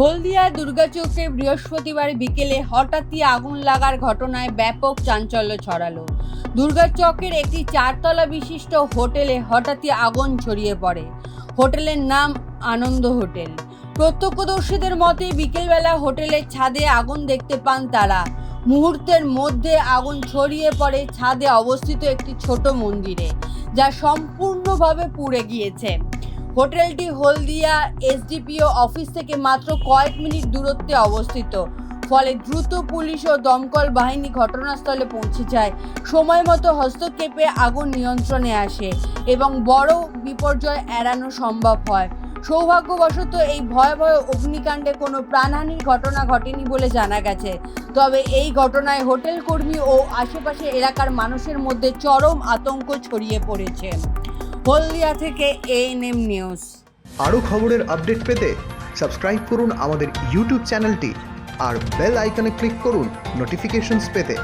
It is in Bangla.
হলদিয়ার দুর্গাচকে বৃহস্পতিবার বিকেলে হঠাৎই আগুন লাগার ঘটনায় ব্যাপক চাঞ্চল্য ছড়ালো। দুর্গাচকের একটি চারতলা বিশিষ্ট হোটেলে হঠাৎই আগুন ছড়িয়ে পড়ে। হোটেলের নাম আনন্দ হোটেল। প্রত্যক্ষদর্শীদের মতে, বিকেলবেলা হোটেলের ছাদে আগুন দেখতে পান তারা। মুহূর্তের মধ্যে আগুন ছড়িয়ে পড়ে ছাদে অবস্থিত একটি ছোট মন্দিরে, যা সম্পূর্ণভাবে পুড়ে গিয়েছে। হোটেলটি হলদিয়া এসডিপিও অফিস থেকে মাত্র কয়েক মিনিট দূরত্বে অবস্থিত। ফলে দ্রুত পুলিশ ও দমকল বাহিনী ঘটনাস্থলে পৌঁছে যায়। সময় মতো হস্তক্ষেপে আগুন নিয়ন্ত্রণে আসে এবং বড় বিপর্যয় এড়ানো সম্ভব হয়। সৌভাগ্যবশত এই ভয়াবহ অগ্নিকাণ্ডে কোনো প্রাণহানির ঘটনা ঘটেনি বলে জানা গেছে। তবে এই ঘটনায় হোটেল কর্মী ও আশেপাশে এলাকার মানুষের মধ্যে চরম আতঙ্ক ছড়িয়ে পড়েছে। হলদিয়া থেকে এএনএম নিউজ আরও খবরের আপডেট পেতে সাবস্ক্রাইব করুন আমাদের ইউটিউব চ্যানেলটি আর বেল আইকনে ক্লিক করুন নোটিফিকেশনস পেতে।